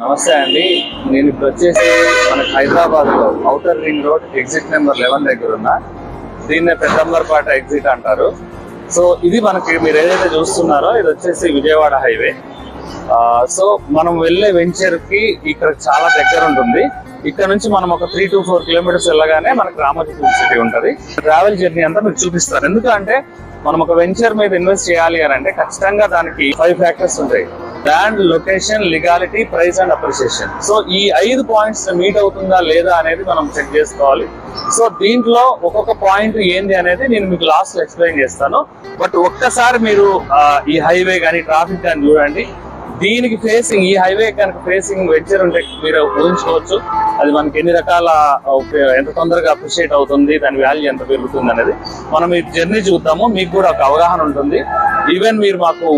నమస్తే అండి. నేను ఇప్పుడు వచ్చేసి మన హైదరాబాద్లో outer ring road exit number eleven దగ్గర ఉన్నా దీన్నే పెద్దంబర్పాట ఎగ్జిట్ అంటారు. సో ఇది మనకి మీరు ఏదైతే చూస్తున్నారో ఇది వచ్చేసి విజయవాడ హైవే. సో మనం వెళ్ళే వెంచర్కి ఇక్కడ చాలా దగ్గర ఉంటుంది. ఇక్కడ నుంచి మనం ఒక త్రీ టు ఫోర్ కిలోమీటర్స్ వెళ్ళగానే మనకి రామోజీ సిటీ ఉంటుంది. ట్రావెల్ జర్నీ అంతా మీకు చూపిస్తారు. ఎందుకంటే మనం ఒక వెంచర్ మీద ఇన్వెస్ట్ చేయాలి అని అంటే ఖచ్చితంగా దానికి ఫైవ్ ఫ్యాక్టర్స్ ఉంటాయి. Brand location legality price and appreciation so ఈ ఐదు పాయింట్స్ మీట్ అవుతుందా లేదా అనేది మనం చెక్ చేసుకోవాలి. సో దీంట్లో ఒక్కొక్క పాయింట్ ఏంది అనేది నేను మీకు లాస్ట్ ఎక్స్ప్లెయిన్ చేస్తాను. బట్ ఒక్కసారి మీరు ఈ హైవే కానీ ట్రాఫిక్ కానీ చూడండి. దీనికి ఫేసింగ్ ఈ హైవే కనుక ఫేసింగ్ వెంచర్ ఉంటే మీరు ఊహించుకోవచ్చు. అది మనకి ఎన్ని రకాల ఎంత తొందరగా అప్రిషియేట్ అవుతుంది దాని వాల్యూ ఎంత పెరుగుతుంది అనేది. మనం ఈ జర్నీ చూద్దాము. మీకు కూడా ఒక అవగాహన ఉంటుంది. ఈవెన్ మీరు మాకు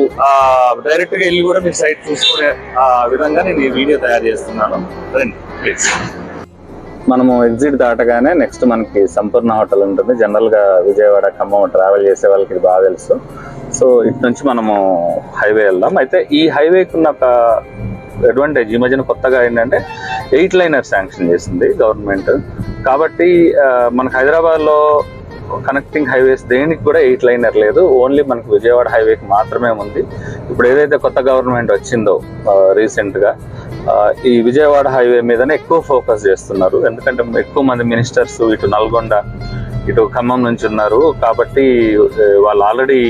డైరెక్ట్గా వెళ్ళి కూడా మీ సైట్ చూసుకునే ఆ, విధంగా నేను ఈ వీడియో తయారు చేస్తున్నాను. రండి ప్లీజ్ మనము ఎగ్జిట్ దాటగానే నెక్స్ట్ మనకి సంపూర్ణ హోటల్ ఉంటుంది. జనరల్గా విజయవాడ ఖమ్మం ట్రావెల్ చేసే వాళ్ళకి బాగా తెలుసు. సో ఇటు నుంచి మనము హైవే వెళ్దాం. అయితే ఈ హైవేకి ఉన్న ఒక అడ్వాంటేజ్ ఈ మధ్యన కొత్తగా ఏంటంటే ఎయిట్ లైనర్ శాంక్షన్ చేసింది గవర్నమెంట్. కాబట్టి మనకు హైదరాబాద్లో కనెక్టింగ్ హైవేస్ దేనికి కూడా ఎయిట్ లైనర్ లేదు. ఓన్లీ మనకు విజయవాడ హైవేకి మాత్రమే ఉంది. ఇప్పుడు ఏదైతే కొత్త గవర్నమెంట్ వచ్చిందో రీసెంట్గా ఈ విజయవాడ హైవే మీదనే ఎక్కువ ఫోకస్ చేస్తున్నారు. ఎందుకంటే ఎక్కువ మంది మినిస్టర్స్ ఇటు నల్గొండ ఇటు ఖమ్మం నుంచి ఉన్నారు. కాబట్టి వాళ్ళు ఆల్రెడీ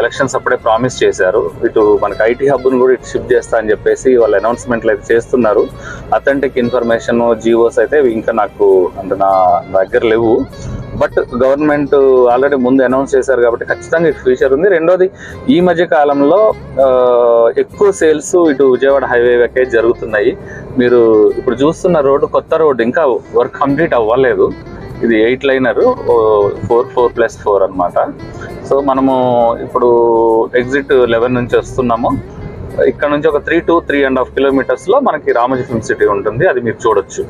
ఎలక్షన్స్ అప్పుడే ప్రామిస్ చేశారు. ఇటు మనకి ఐటీ హబ్ను కూడా ఇటు షిఫ్ట్ చేస్తా అని చెప్పేసి వాళ్ళు అనౌన్స్మెంట్లు అయితే చేస్తున్నారు. అథెంటిక్ ఇన్ఫర్మేషన్ జీవోస్ అయితే ఇంకా నాకు అంటే నా దగ్గర లేవు. బట్ గవర్నమెంట్ ఆల్రెడీ ముందు అనౌన్స్ చేశారు కాబట్టి ఖచ్చితంగా ఇటు ఫ్యూచర్ ఉంది. రెండోది ఈ మధ్య కాలంలో ఎక్కువ సేల్స్ ఇటు విజయవాడ హైవేకే జరుగుతున్నాయి. మీరు ఇప్పుడు చూస్తున్న రోడ్డు కొత్త రోడ్డు ఇంకా వర్క్ కంప్లీట్ అవ్వలేదు. ఇది eight liner four four plus four అనమాట సో మనము ఇప్పుడు ఎగ్జిట్ లెవెన్ నుంచి వస్తున్నాము. ఇక్కడ నుంచి ఒక three to three and half కిలోమీటర్స్లో మనకి రామోజీ ఫిల్మ్ సిటీ ఉంటుంది అది మీరు చూడొచ్చు.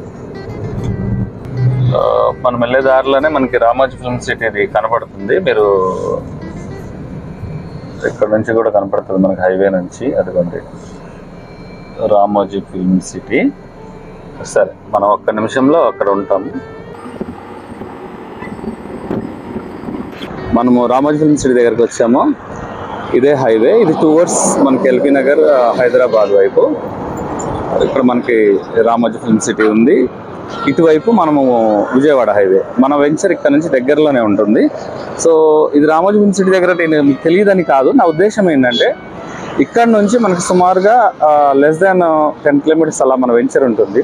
మనం వెళ్ళే దారిలోనే మనకి రామోజీ ఫిల్మ్ సిటీ ఇది కనపడుతుంది. మీరు ఇక్కడ నుంచి కూడా కనపడుతుంది మనకి హైవే నుంచి అదిగోండి. Ramoji film city. సరే మనం ఒక్క నిమిషంలో అక్కడ ఉంటాము. మనము రామోజీ ఫిల్మ్ సిటీ దగ్గరికి వచ్చాము. ఇదే హైవే. ఇది టువర్డ్స్ మనకి ఎల్బీ నగర్ హైదరాబాద్ వైపు. ఇక్కడ మనకి రామోజీ ఫిల్మ్ సిటీ ఉంది. ఇటువైపు మనము విజయవాడ హైవే. మన వెంచర్ ఇక్కడ నుంచి దగ్గరలోనే ఉంటుంది. సో ఇది రామోజీ ఫిల్మ్ సిటీ దగ్గర నేను మీకు తెలియదని కాదు. నా ఉద్దేశం ఏంటంటే ఇక్కడ నుంచి మనకి సుమారుగా లెస్ దాన్ టెన్ కిలోమీటర్స్ అలా మన వెంచర్ ఉంటుంది.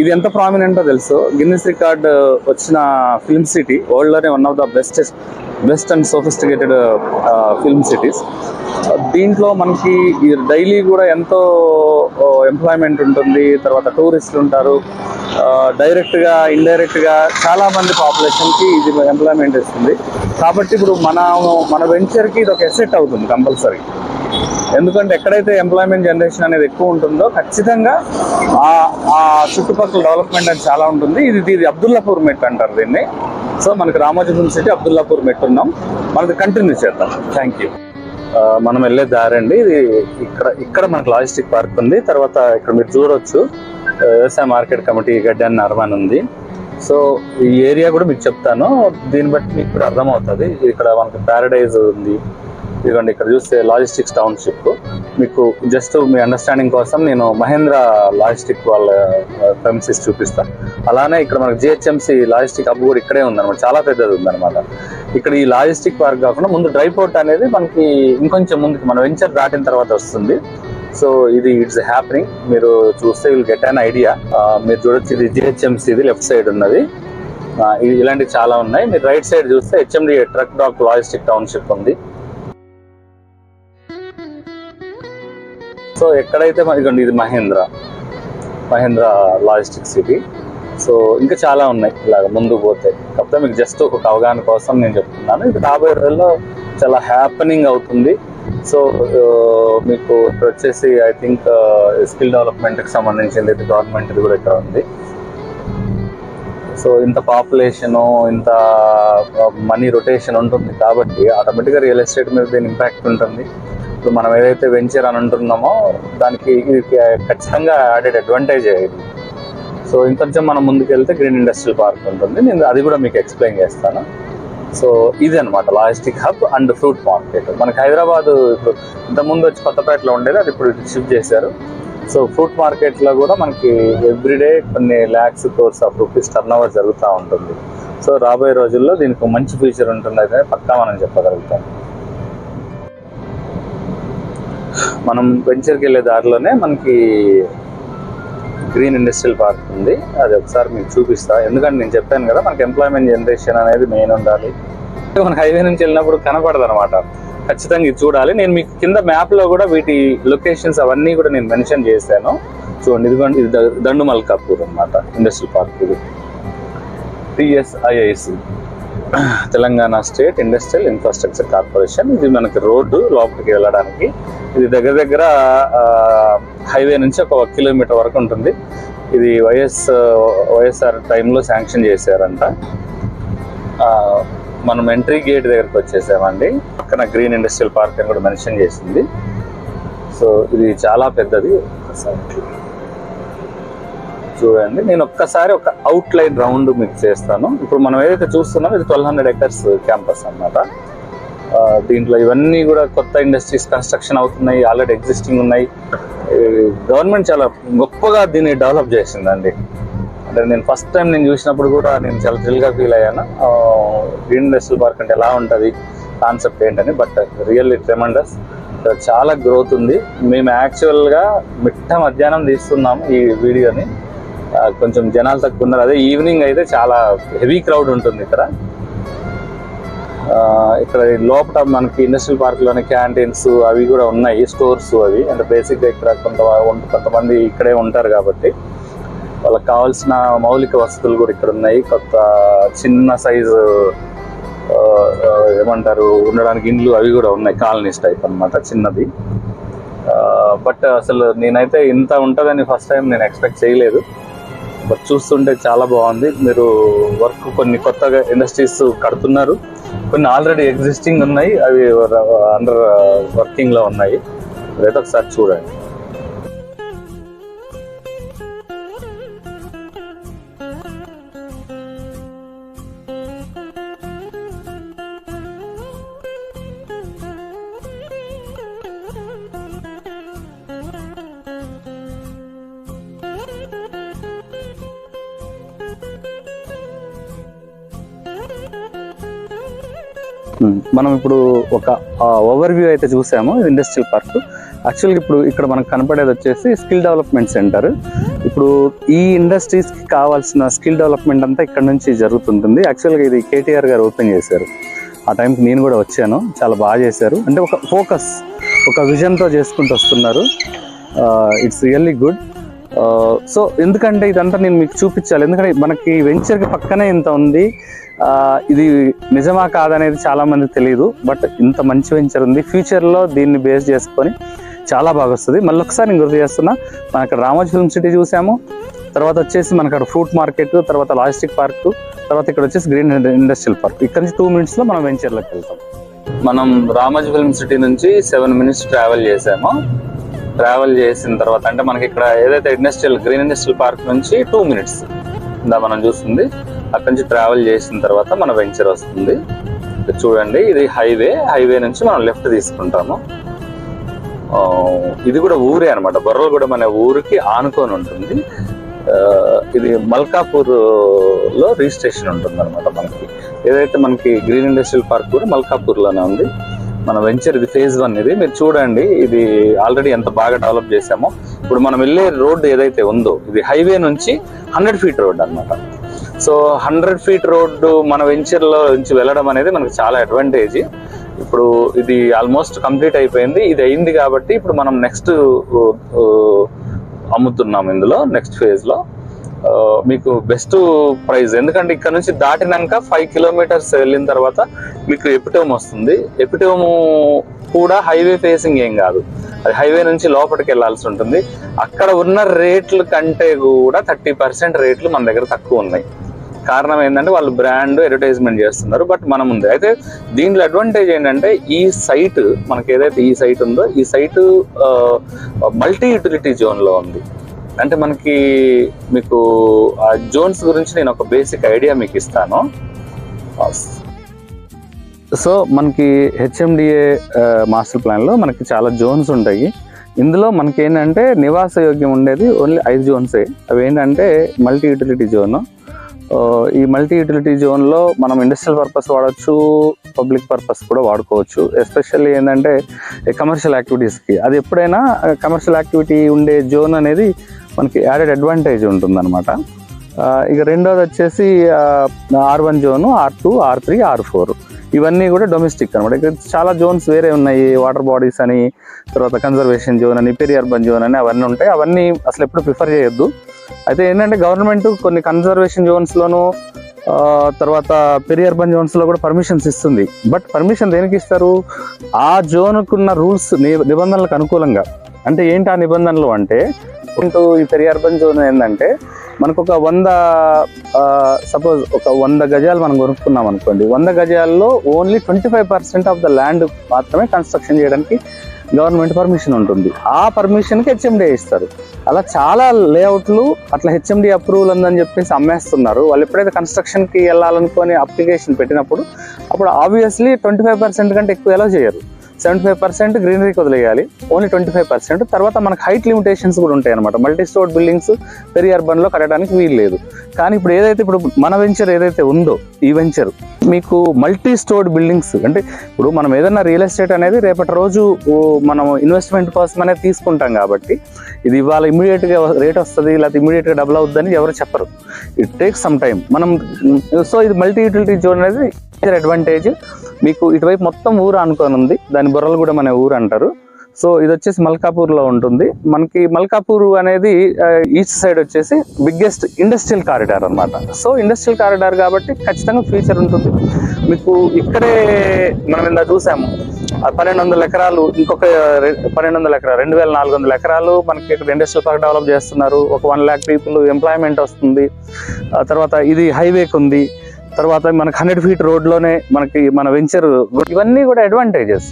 ఇది ఎంత ప్రామినెంటో తెలుసు. గిన్నెస్ రికార్డ్ వచ్చిన film city వరల్డ్లోనే one of the bestest best and sophisticated film cities దీంట్లో మనకి డైలీ కూడా ఎంతో ఎంప్లాయ్మెంట్ ఉంటుంది తర్వాత టూరిస్టులు ఉంటారు. డైరెక్ట్గా ఇండైరెక్ట్గా చాలామంది పాపులేషన్కి ఇది ఎంప్లాయ్మెంట్ ఇస్తుంది. కాబట్టి ఇప్పుడు మన మన వెంచర్కి ఇది ఒక ఎసెట్ అవుతుంది కంపల్సరీ ఎందుకంటే ఎక్కడైతే ఎంప్లాయ్మెంట్ జనరేషన్ అనేది ఎక్కువ ఉంటుందో ఖచ్చితంగా ఆ చుట్టుపక్కల డెవలప్మెంట్ అనేది చాలా ఉంటుంది. ఇది ఇది అబ్దుల్లాపూర్ మెట్ అంటారు దీన్ని. సో మనకి రామోజీపురం సిటీ అబ్దుల్లాపూర్ మెట్ ఉన్నాం. మనది కంటిన్యూ చేద్దాం. థ్యాంక్ యూ మనం వెళ్ళే దారి అండి. ఇది ఇక్కడ ఇక్కడ మనకు లాజిస్టిక్ పార్క్ ఉంది. తర్వాత ఇక్కడ మీరు చూడొచ్చు. వ్యవసాయ మార్కెట్ కమిటీ గడ్డి అని అర్వాన్ ఉంది. సో ఈ ఏరియా కూడా మీకు చెప్తాను. దీన్ని బట్టి మీకు ఇప్పుడు అర్థమవుతుంది. ఇక్కడ మనకి ప్యారడైజ్ ఉంది. ఇదిగోండి ఇక్కడ చూస్తే లాజిస్టిక్స్ టౌన్షిప్ మీకు జస్ట్ మీ అండర్స్టాండింగ్ కోసం నేను మహేంద్ర లాజిస్టిక్ వాళ్ళ ప్రెమిసిస్ చూపిస్తాను అలానే ఇక్కడ మనకి జిహెచ్ఎంసి లాజిస్టిక్ హబ్ కూడా ఇక్కడే ఉందన్నమాట. చాలా పెద్దది ఉందన్నమాట. ఇక్కడ ఈ లాజిస్టిక్ పార్క్ కాకుండా ముందు డ్రై పోర్ట్ అనేది మనకి ఇంకొంచెం ముందుకు మన వెంచర్ దాటిన తర్వాత వస్తుంది. సో ఇది ఇట్స్ హ్యాపెనింగ్ మీరు చూస్తే విల్ గెట్ అన్ ఐడియా మీరు చూడొచ్చు ఇది జిహెచ్ఎంసి ఇది లెఫ్ట్ సైడ్ ఉన్నది. ఇది ఇలాంటివి చాలా ఉన్నాయి. మీరు రైట్ సైడ్ చూస్తే HMD truck dock logistic township ఉంది. సో ఎక్కడైతే మనకి ఇది Mahindra. Mahindra logistic city. So ఇంకా చాలా ఉన్నాయి ఇలాగ ముందు పోతే. కాకపోతే మీకు జస్ట్ ఒక అవగాహన కోసం నేను చెప్తున్నాను. ఇది రాబోయే రోజుల్లో చాలా హ్యాపెనింగ్ అవుతుంది. సో మీకు ఇక్కడ వచ్చేసి ఐ థింక్ స్కిల్ డెవలప్మెంట్కి సంబంధించింది గవర్నమెంట్ కూడా ఇక్కడ ఉంది. సో ఇంత పాపులేషను ఇంత మనీ రొటేషన్ ఉంటుంది కాబట్టి ఆటోమేటిక్గా రియల్ ఎస్టేట్ మీద దీని ఇంపాక్ట్ ఉంటుంది. ఇప్పుడు మనం ఏదైతే వెంచర్ అని అంటున్నామో దానికి ఇది ఖచ్చితంగా యాడెడ్ అడ్వాంటేజ్ ఇది. సో ఇంకొంచెం మనం ముందుకెళ్తే గ్రీన్ ఇండస్ట్రియల్ పార్క్ ఉంటుంది. నేను అది కూడా మీకు ఎక్స్ప్లెయిన్ చేస్తాను. సో ఇది అనమాట logistic hub and fruit market మనకి హైదరాబాద్ ఇప్పుడు ఇంతకుముందు వచ్చి కొత్తపేటలో ఉండేది అది ఇప్పుడు షిఫ్ట్ చేశారు. సో ఫ్రూట్ మార్కెట్లో కూడా మనకి ఎవ్రీడే కొన్ని lakhs crores of rupees turn over జరుగుతూ ఉంటుంది. సో రాబోయే రోజుల్లో దీనికి మంచి ఫ్యూచర్ ఉంటుంది అయితే పక్కా మనం చెప్పగలుగుతాం. మనం వెంచర్కి వెళ్ళే దారిలోనే మనకి గ్రీన్ ఇండస్ట్రియల్ పార్క్ ఉంది. అది ఒకసారి మీకు చూపిస్తా. ఎందుకంటే నేను చెప్పాను కదా మనకి ఎంప్లాయ్మెంట్ జనరేషన్ అనేది మెయిన్ ఉండాలి. మన హైవే నుంచి వెళ్ళినప్పుడు కనపడదు అనమాట ఖచ్చితంగా ఇది చూడాలి. నేను మీకు కింద మ్యాప్లో కూడా వీటి లొకేషన్స్ అవన్నీ కూడా నేను మెన్షన్ చేశాను. చూడండి ఇదిగోండి ఇది దండుమల్ దండు అనమాట ఇండస్ట్రియల్ పార్క్ ఇది TSIIC Telangana state industrial infrastructure corporation. ఇది మనకి రోడ్డు లోపలికి వెళ్ళడానికి. ఇది దగ్గర దగ్గర హైవే నుంచి ఒక కిలోమీటర్ వరకు ఉంటుంది. ఇది వైఎస్ వైఎస్ఆర్ టైంలో శాంక్షన్ చేశారంట. మనం ఎంట్రీ గేట్ దగ్గరకు వచ్చేసామండి. పక్కన గ్రీన్ ఇండస్ట్రియల్ పార్క్ అని కూడా మెన్షన్ చేసింది. సో ఇది చాలా పెద్దది. ఒకసారి చూడండి. నేను ఒక్కసారి ఒక అవుట్ లైన్ రౌండ్ మీకు చేస్తాను. ఇప్పుడు మనం ఏదైతే చూస్తున్నామో ఇది ట్వెల్వ్ హండ్రెడ్ ఎకర్స్ క్యాంపస్ అనమాట దీంట్లో ఇవన్నీ కూడా కొత్త ఇండస్ట్రీస్ కన్స్ట్రక్షన్ అవుతున్నాయి ఆల్రెడీ ఎగ్జిస్టింగ్ ఉన్నాయి. గవర్నమెంట్ చాలా గొప్పగా దీన్ని డెవలప్ చేసిందండి. అంటే నేను ఫస్ట్ టైం నేను చూసినప్పుడు కూడా నేను చాలా థ్రిల్గా ఫీల్ అయ్యాను. గ్రీన్ ఇండస్ట్రియల్ పార్క్ అంటే ఎలా ఉంటుంది కాన్సెప్ట్ ఏంటని బట్ రియల్లీ ట్రెమండస్ చాలా గ్రోత్ ఉంది. మేము యాక్చువల్గా మిట్ట మధ్యాహ్నం తీస్తున్నాము ఈ వీడియోని కొంచెం జనాలు తక్కువ ఉన్నారు. అదే ఈవినింగ్ అయితే చాలా హెవీ క్రౌడ్ ఉంటుంది ఇక్కడ. ఇక్కడ లోపల మనకి ఇండస్ట్రియల్ పార్క్లోని క్యాంటీన్స్ అవి కూడా ఉన్నాయి స్టోర్స్ అవి. అంటే బేసిక్గా ఇక్కడ కొంత కొంతమంది ఇక్కడే ఉంటారు కాబట్టి వాళ్ళకి కావాల్సిన మౌలిక వసతులు కూడా ఇక్కడ ఉన్నాయి. కొత్త చిన్న సైజు ఏమంటారు ఉండడానికి ఇండ్లు అవి కూడా ఉన్నాయి. కాలనీస్ టైప్ అన్నమాట చిన్నది. బట్ అసలు నేనైతే ఇంత ఉంటుందని ఫస్ట్ టైం నేను ఎక్స్పెక్ట్ చేయలేదు. బట్ చూస్తుంటే చాలా బాగుంది. మీరు వర్క్ కొన్ని కొత్తగా ఇండస్ట్రీస్ కడుతున్నారు. కొన్ని ఆల్రెడీ ఎగ్జిస్టింగ్ ఉన్నాయి. అవి అండర్ వర్కింగ్ uh, లో ఉన్నాయి. లేదా ఒకసారి చూడండి. మనం ఇప్పుడు ఒక ఓవర్ వ్యూ అయితే చూసాము ఇది ఇండస్ట్రియల్ పార్క్ యాక్చువల్గా ఇప్పుడు ఇక్కడ మనకు కనపడేది వచ్చేసి స్కిల్ డెవలప్మెంట్ సెంటర్ ఇప్పుడు ఈ ఇండస్ట్రీస్కి కావాల్సిన స్కిల్ డెవలప్మెంట్ అంతా ఇక్కడ నుంచి జరుగుతుంటుంది. యాక్చువల్గా ఇది కేటీఆర్ గారు ఓపెన్ చేశారు. ఆ టైంకి నేను కూడా వచ్చాను. చాలా బాగా చేశారు. అంటే ఒక ఫోకస్ ఒక విజన్తో చేసుకుంటూ వస్తున్నారు. ఇట్స్ రియల్లీ గుడ్ సో ఎందుకంటే ఇదంతా నేను మీకు చూపించాలి. ఎందుకంటే మనకి వెంచర్కి పక్కనే ఇంత ఉంది. ఇది నిజమా కాదనేది చాలా మంది తెలియదు బట్ ఇంత మంచి వెంచర్ ఉంది. ఫ్యూచర్లో దీన్ని బేస్ చేసుకొని చాలా బాగా వస్తుంది. మళ్ళీ ఒకసారి నేను గుర్తు చేస్తున్నా మన అక్కడ రామోజీ ఫిల్మ్ సిటీ చూసాము తర్వాత వచ్చేసి మనకు అక్కడ ఫ్రూట్ మార్కెట్ తర్వాత లాజిస్టిక్ పార్క్ తర్వాత ఇక్కడ వచ్చేసి గ్రీన్ ఇండస్ట్రియల్ పార్క్ ఇక్కడ నుంచి టూ మినిట్స్లో మనం వెంచర్లోకి వెళ్తాం. మనం రామోజీ ఫిల్మ్ సిటీ నుంచి సెవెన్ మినిట్స్ ట్రావెల్ చేసాము. ట్రావెల్ చేసిన తర్వాత అంటే మనకి ఇక్కడ ఏదైతే ఇండస్ట్రియల్ గ్రీన్ ఇండస్ట్రియల్ పార్క్ నుంచి టూ మినిట్స్ ఇందా మనం చూస్తుంది. అక్కడి నుంచి ట్రావెల్ చేసిన తర్వాత మన వెంచర్ వస్తుంది. చూడండి ఇది హైవే హైవే నుంచి మనం లెఫ్ట్ తీసుకుంటాము. ఇది కూడా ఊరే అనమాట బొర్రలగూడెం అనే ఊరికి ఆనుకొని ఉంటుంది. ఇది మల్కాపూర్లో రిజిస్ట్రేషన్ ఉంటుంది అనమాట మనకి. ఏదైతే మనకి గ్రీన్ ఇండస్ట్రియల్ పార్క్ కూడా మల్కాపూర్లోనే ఉంది. మన వెంచర్ ఇది ఫేజ్ వన్ ఇది. మీరు చూడండి ఇది ఆల్రెడీ ఎంత బాగా డెవలప్ చేసామో ఇప్పుడు మనం వెళ్ళే రోడ్డు ఏదైతే ఉందో ఇది హైవే నుంచి హండ్రెడ్ ఫీట్ రోడ్ అన్నమాట. సో హండ్రెడ్ ఫీట్ రోడ్డు మన వెంచర్లో నుంచి వెళ్ళడం అనేది మనకు చాలా అడ్వాంటేజ్. ఇప్పుడు ఇది ఆల్మోస్ట్ కంప్లీట్ అయిపోయింది ఇది అయింది కాబట్టి ఇప్పుడు మనం నెక్స్ట్ అమ్ముతున్నాం ఇందులో నెక్స్ట్ ఫేజ్లో. మీకు బెస్ట్ ప్రైస్ ఎందుకంటే ఇక్కడ నుంచి దాటినాక ఫైవ్ కిలోమీటర్స్ వెళ్ళిన తర్వాత మీకు ఎపిటోమ్ వస్తుంది. ఎపిటోమ్ కూడా హైవే ఫేసింగ్ ఏం కాదు. అది హైవే నుంచి లోపలికి వెళ్ళాల్సి ఉంటుంది. అక్కడ ఉన్న రేట్ల కంటే కూడా థర్టీ పర్సెంట్ రేట్లు మన దగ్గర తక్కువ ఉన్నాయి. కారణం ఏంటంటే వాళ్ళు బ్రాండ్ అడ్వర్టైజ్మెంట్ చేస్తున్నారు బట్ మనం ఉంది. అయితే దీంట్లో అడ్వాంటేజ్ ఏంటంటే ఈ సైట్ మనకి ఏదైతే ఈ సైట్ ఉందో ఈ సైట్ మల్టీ యూటిలిటీ జోన్లో ఉంది. అంటే మనకి మీకు ఆ జోన్స్ గురించి నేను ఒక బేసిక్ ఐడియా మీకు ఇస్తాను. సో మనకి హెచ్ఎండిఏ మాస్టర్ ప్లాన్లో మనకి చాలా జోన్స్ ఉంటాయి. ఇందులో మనకి ఏంటంటే నివాస యోగ్యం ఉండేది ఓన్లీ ఐదు జోన్సే. అవి ఏంటంటే మల్టీ యూటిలిటీ జోను. ఈ మల్టీ యూటిలిటీ జోన్లో మనం ఇండస్ట్రియల్ పర్పస్ వాడచ్చు పబ్లిక్ పర్పస్ కూడా వాడుకోవచ్చు. ఎస్పెషల్లీ ఏంటంటే కమర్షియల్ యాక్టివిటీస్కి. అది ఎప్పుడైనా కమర్షియల్ యాక్టివిటీ ఉండే జోన్ అనేది మనకి యాడెడ్ అడ్వాంటేజ్ ఉంటుందన్నమాట. ఇక రెండోది వచ్చేసి R one zone R two R three R four. ఇవన్నీ కూడా డొమెస్టిక్ అనమాట ఇక్కడ చాలా జోన్స్ వేరే ఉన్నాయి. వాటర్ బాడీస్ అని తర్వాత కన్జర్వేషన్ జోన్ అని పెరి అర్బన్ జోన్ అని అవన్నీ ఉంటాయి. అవన్నీ అసలు ఎప్పుడు ప్రిఫర్ చేయొద్దు. అయితే ఏంటంటే గవర్నమెంట్ కొన్ని కన్జర్వేషన్ జోన్స్లోను తర్వాత పెరి అర్బన్ జోన్స్లో కూడా పర్మిషన్స్ ఇస్తుంది. బట్ పర్మిషన్ దేనికి ఇస్తారు? ఆ జోన్కున్న రూల్స్ నిబంధనలకు అనుకూలంగా. అంటే ఏంటి ఆ నిబంధనలు అంటే ఇంటూ ఈ పెరి అర్బన్ జోన్ ఏంటంటే మనకు ఒక వంద సపోజ్ ఒక వంద గజాలు మనం కొనుక్కున్నాం అనుకోండి వంద గజాల్లో only twenty five percent of the land మాత్రమే కన్స్ట్రక్షన్ చేయడానికి గవర్నమెంట్ పర్మిషన్ ఉంటుంది. ఆ పర్మిషన్కి హెచ్ఎండి ఇస్తారు. అలా చాలా లేఅవుట్లు అట్లా హెచ్ఎండి అప్రూవల్ ఉందని చెప్పేసి అమ్మేస్తున్నారు. వాళ్ళు ఎప్పుడైతే కన్స్ట్రక్షన్కి వెళ్ళాలనుకొని అప్లికేషన్ పెట్టినప్పుడు అప్పుడు ఆబ్వియస్లీ ట్వంటీ ఫైవ్ పర్సెంట్ కంటే ఎక్కువ ఎలా చేయరు. సెవెంటీ ఫైవ్ పర్సెంట్ గ్రీనరీకి వదిలేయాలి ఓన్లీ ట్వంటీ ఫైవ్ పర్సెంట్. తర్వాత మనకు హైట్ లిమిటేషన్స్ కూడా ఉంటాయి అనమాట మల్టీ స్టోర్ బిల్డింగ్స్ పెరి అర్బన్లో కట్టడానికి వీలు లేదు. కానీ ఇప్పుడు ఏదైతే ఇప్పుడు మన వెంచర్ ఏదైతే ఉందో ఈ వెంచర్ మీకు మల్టీ స్టోర్డ్ బిల్డింగ్స్ అంటే ఇప్పుడు మనం ఏదైనా రియల్ ఎస్టేట్ అనేది రేపటి రోజు మనం ఇన్వెస్ట్మెంట్ కోసం అనేది తీసుకుంటాం కాబట్టి ఇది ఇవాళ ఇమీడియట్గా రేట్ వస్తుంది లేకపోతే ఇమీడియట్గా డబుల్ అవుతుందని ఎవరు చెప్పరు. ఇట్ టేక్స్ సమ్ టైం మనం సో ఇది మల్టీ యూటిలిటీ జోన్ అనేది అడ్వాంటేజ్ మీకు ఇటువైపు మొత్తం ఊరు అనుకొని ఉంది. దాని బొర్రలగూడెం అనే ఊరు అంటారు. సో ఇది వచ్చేసి మల్కాపూర్లో ఉంటుంది. మనకి మల్కాపూర్ అనేది ఈస్ట్ సైడ్ వచ్చేసి బిగ్గెస్ట్ ఇండస్ట్రియల్ కారిడార్ అన్నమాట. సో ఇండస్ట్రియల్ కారిడార్ కాబట్టి ఖచ్చితంగా ఫ్యూచర్ ఉంటుంది. మీకు ఇక్కడే మనం ఇందా చూసాము పన్నెండు వందల ఎకరాలు ఇంకొక రె- పన్నెండు వందల ఎకరాలు రెండు వేల నాలుగు వందల ఎకరాలు మనకి ఇక్కడ ఇండస్ట్రియల్ పార్క్ డెవలప్ చేస్తున్నారు. ఒక వన్ ల్యాక్ పీపుల్ ఎంప్లాయ్మెంట్ వస్తుంది. తర్వాత ఇది హైవేకి ఉంది తర్వాత మనకి హండ్రెడ్ ఫీట్ రోడ్లోనే మనకి మన వెంచర్ ఇవన్నీ కూడా అడ్వాంటేజెస్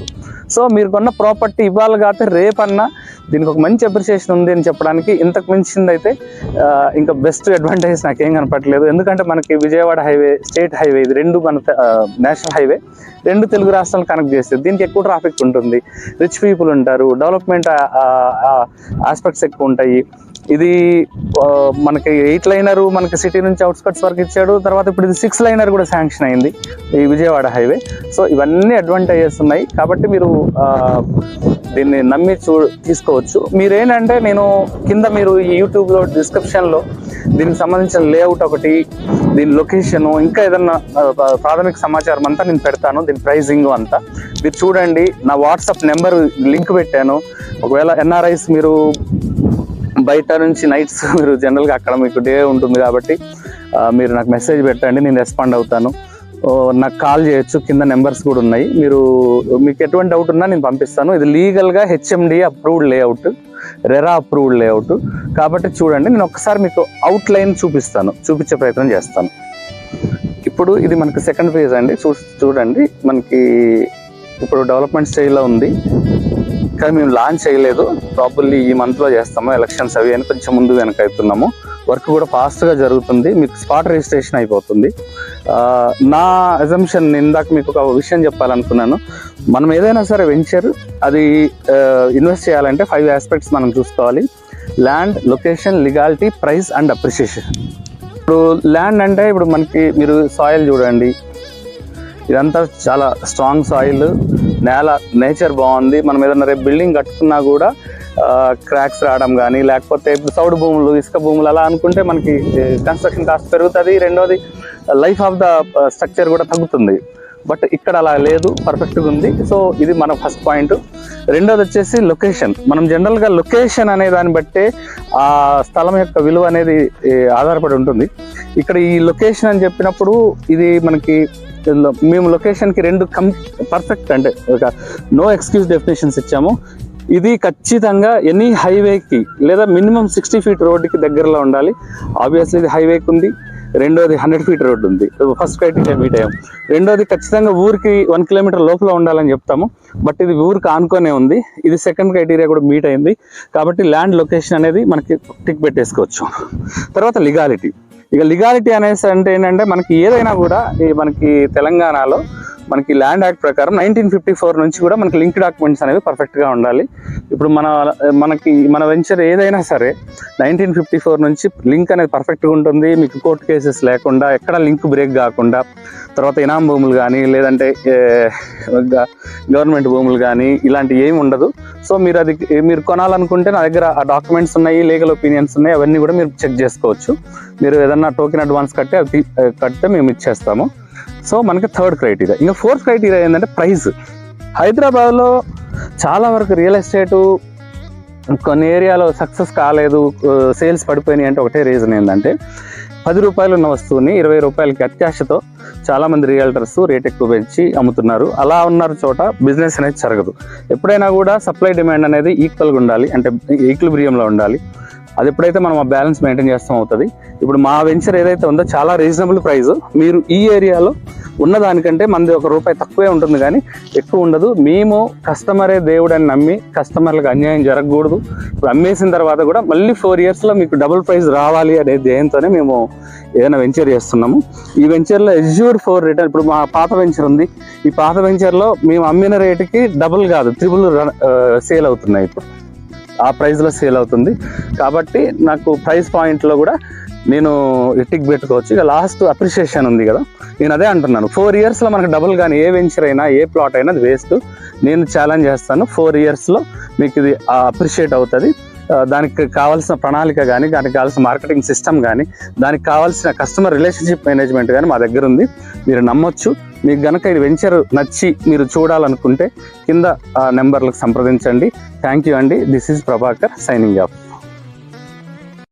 సో మీరు కొన్న ప్రాపర్టీ ఇవ్వాలి కాకపోతే రేపన్నా దీనికి ఒక మంచి అప్రిసియేషన్ ఉంది అని చెప్పడానికి ఇంతకు మించిందైతే ఇంకా బెస్ట్ అడ్వాంటేజ్ నాకేం కనపట్లేదు ఎందుకంటే మనకి విజయవాడ హైవే స్టేట్ హైవే ఇది రెండు మన నేషనల్ హైవే రెండు తెలుగు రాష్ట్రాలు కనెక్ట్ చేస్తుంది దీనికి ఎక్కువ ట్రాఫిక్ ఉంటుంది. రిచ్ పీపుల్ ఉంటారు. డెవలప్మెంట్ ఆస్పెక్ట్స్ ఎక్కువ ఉంటాయి. ఇది మనకి ఎయిట్ లైనర్ మనకి సిటీ నుంచి అవుట్స్కట్స్ వరకు ఇచ్చాడు. తర్వాత ఇప్పుడు ఇది సిక్స్ లైనర్ కూడా శాంక్షన్ అయింది ఈ విజయవాడ హైవే. సో ఇవన్నీ అడ్వాంటేజెస్ ఉన్నాయి. కాబట్టి మీరు దీన్ని నమ్మి చూ తీసుకోవచ్చు. మీరేంటంటే నేను కింద మీరు ఈ యూట్యూబ్లో డిస్క్రిప్షన్లో దీనికి సంబంధించిన లేఅవుట్ ఒకటి దీని లొకేషన్ ఇంకా ఏదన్నా ప్రాథమిక సమాచారం అంతా నేను పెడతాను. దీని ప్రైజింగ్ అంతా. మీరు చూడండి నా వాట్సాప్ నెంబర్ లింక్ పెట్టాను. ఒకవేళ ఎన్ఆర్ఐస్ మీరు బయట నుంచి నైట్స్ మీరు జనరల్గా అక్కడ మీకు డే ఉంటుంది కాబట్టి మీరు నాకు మెసేజ్ పెట్టండి నేను రెస్పాండ్ అవుతాను. నాకు కాల్ చేయొచ్చు కింద నెంబర్స్ కూడా ఉన్నాయి. మీరు మీకు ఎటువంటి డౌట్ ఉన్నా నేను పంపిస్తాను. ఇది లీగల్గా HMD approved layout RERA approved layout కాబట్టి చూడండి నేను ఒకసారి మీకు అవుట్ లైన్ చూపిస్తాను చూపించే ప్రయత్నం చేస్తాను. ఇప్పుడు ఇది మనకి సెకండ్ ఫేజ్ అండి. చూ చూడండి మనకి ఇప్పుడు డెవలప్మెంట్ స్టేజ్లో ఉంది. కానీ మేము లాంచ్ చేయలేదు. ప్రాపర్లీ ఈ మంత్లో చేస్తాము. ఎలక్షన్స్ అవి అని కొంచెం ముందు వెనక అవుతున్నాము. వర్క్ కూడా ఫాస్ట్గా జరుగుతుంది. మీకు స్పాట్ రిజిస్ట్రేషన్ అయిపోతుంది. నా అజంప్షన్ ఇందాక మీకు ఒక విషయం చెప్పాలనుకున్నాను. మనం ఏదైనా సరే వెంచర్ అది ఇన్వెస్ట్ చేయాలంటే ఫైవ్ ఆస్పెక్ట్స్ మనం చూసుకోవాలి. Land location legality price and appreciation ఇప్పుడు ల్యాండ్ అంటే ఇప్పుడు మనకి మీరు సాయిల్ చూడండి. ఇదంతా చాలా స్ట్రాంగ్ సాయిల్ నేల నేచర్ బాగుంది. మనం ఏదైనా రేపు బిల్డింగ్ కట్టుకున్నా కూడా క్రాక్స్ రావడం కానీ లేకపోతే సౌడు భూములు ఇసుక భూములు అలా అనుకుంటే మనకి కన్స్ట్రక్షన్ కాస్ట్ పెరుగుతుంది. రెండోది లైఫ్ ఆఫ్ ద స్ట్రక్చర్ కూడా తగ్గుతుంది. బట్ ఇక్కడ అలా లేదు పర్ఫెక్ట్గా ఉంది. సో ఇది మన ఫస్ట్ పాయింట్ రెండోది వచ్చేసి లొకేషన్ మనం జనరల్గా లొకేషన్ అనే దాన్ని బట్టే ఆ స్థలం యొక్క విలువ అనేది ఆధారపడి ఉంటుంది. ఇక్కడ ఈ లొకేషన్ అని చెప్పినప్పుడు ఇది మనకి మేము లొకేషన్కి రెండు కం పర్ఫెక్ట్ అంటే ఒక నో ఎక్స్క్యూజ్ డెఫినేషన్స్ ఇచ్చాము. ఇది ఖచ్చితంగా ఎనీ హైవేకి లేదా మినిమం సిక్స్టీ ఫీట్ రోడ్డుకి దగ్గరలో ఉండాలి. ఆబ్వియస్లీ ఇది హైవేకి ఉంది రెండోది హండ్రెడ్ ఫీట్ రోడ్డు ఉంది. ఫస్ట్ క్రైటీరియా మీట్ అయ్యాం. రెండోది ఖచ్చితంగా ఊరికి వన్ కిలోమీటర్ లోపల ఉండాలని చెప్తాము. బట్ ఇది ఊరికి ఆనుకొనే ఉంది. ఇది సెకండ్ క్రైటీరియా కూడా మీట్ అయింది. కాబట్టి ల్యాండ్ లొకేషన్ అనేది మనకి టిక్ పెట్టేసుకోవచ్చు. తర్వాత లిగాలిటీ ఇక లిగాలిటీ అనేసి అంటే ఏంటంటే మనకి ఏదైనా కూడా ఈ మనకి తెలంగాణలో మనకి ల్యాండ్ యాక్ట్ ప్రకారం నైన్టీన్ ఫిఫ్టీ ఫోర్ నుంచి కూడా మనకి లింక్ డాక్యుమెంట్స్ అనేవి పర్ఫెక్ట్గా ఉండాలి. ఇప్పుడు మన మనకి మన వెంచర్ ఏదైనా సరే నైన్టీన్ ఫిఫ్టీ ఫోర్ నుంచి లింక్ అనేది పర్ఫెక్ట్గా ఉంటుంది. మీకు కోర్టు కేసెస్ లేకుండా ఎక్కడ లింక్ బ్రేక్ కాకుండా తర్వాత ఇనాం భూములు కానీ లేదంటే గవర్నమెంట్ భూములు కానీ ఇలాంటి ఏమి ఉండదు. సో మీరు అది మీరు కొనాలనుకుంటే నా దగ్గర ఆ డాక్యుమెంట్స్ ఉన్నాయి లీగల్ ఒపీనియన్స్ ఉన్నాయి అవన్నీ కూడా మీరు చెక్ చేసుకోవచ్చు. మీరు ఏదన్నా టోకెన్ అడ్వాన్స్ కట్టి అవి కట్టితే కడితే మేము ఇచ్చేస్తాము. సో మనకి థర్డ్ క్రైటీరియా ఇంకా ఫోర్త్ క్రైటీరియా ఏంటంటే ప్రైస్ హైదరాబాద్లో చాలా వరకు రియల్ ఎస్టేటు కొన్ని ఏరియాలో సక్సెస్ కాలేదు సేల్స్ పడిపోయినాయి అంటే ఒకటే రీజన్ ఏంటంటే పది రూపాయలు ఉన్న వస్తువుని ఇరవై రూపాయలకి అత్యాశతో చాలామంది రియల్టర్స్ రేట్ ఎక్కువ పెంచి అమ్ముతున్నారు. అలా ఉన్న చోట బిజినెస్ అనేది జరగదు. ఎప్పుడైనా కూడా సప్లై డిమాండ్ అనేది ఈక్వల్గా ఉండాలి. అంటే ఈక్విలిబ్రియంలో ఉండాలి. అది ఎప్పుడైతే మనం ఆ బ్యాలెన్స్ మెయింటైన్ చేస్తాం అవుతుంది. ఇప్పుడు మా వెంచర్ ఏదైతే ఉందో చాలా రీజనబుల్ ప్రైస్. మీరు ఈ ఏరియాలో ఉన్న దానికంటే మనది ఒక రూపాయి తక్కువే ఉంటుంది కానీ ఎక్కువ ఉండదు. మేము కస్టమరే దేవుడు అని నమ్మి కస్టమర్లకు అన్యాయం జరగకూడదు. ఇప్పుడు అమ్మేసిన తర్వాత కూడా మళ్ళీ ఫోర్ ఇయర్స్లో మీకు డబుల్ ప్రైస్ రావాలి అనే ధ్యేయంతోనే మేము ఏదైనా వెంచర్ చేస్తున్నాము. ఈ వెంచర్లో ఎజ్యూర్ ఫోర్ రిటర్న్ ఇప్పుడు మా పాత వెంచర్ ఉంది. ఈ పాత వెంచర్లో మేము అమ్మిన రేటుకి డబుల్ కాదు త్రిబుల్ సేల్ అవుతున్నాయి ఇప్పుడు. ఆ ప్రైస్లో సేల్ అవుతుంది. కాబట్టి నాకు ప్రైస్ పాయింట్లో కూడా నేను టిక్ పెట్టుకోవచ్చు. ఇక లాస్ట్ అప్రిషియేషన్ ఉంది కదా. నేను అదే అంటున్నాను. ఫోర్ ఇయర్స్లో మనకు డబుల్ కానీ ఏ వెంచర్ అయినా ఏ ప్లాట్ అయినా అది వేస్ట్ నేను ఛాలెంజ్ చేస్తాను. ఫోర్ ఇయర్స్లో మీకు ఇది అప్రిషియేట్ అవుతుంది. దానికి కావాల్సిన ప్రణాళిక కానీ దానికి కావాల్సిన మార్కెటింగ్ సిస్టమ్ కానీ దానికి కావాల్సిన కస్టమర్ రిలేషన్షిప్ మేనేజ్మెంట్ కానీ మా దగ్గర ఉంది. మీరు నమ్మొచ్చు. మీకు గనక ఇది వెంచర్ నచ్చి మీరు చూడాలనుకుంటే కింద నెంబర్లకు సంప్రదించండి. థ్యాంక్ యూ అండి. This is Prabhakar signing off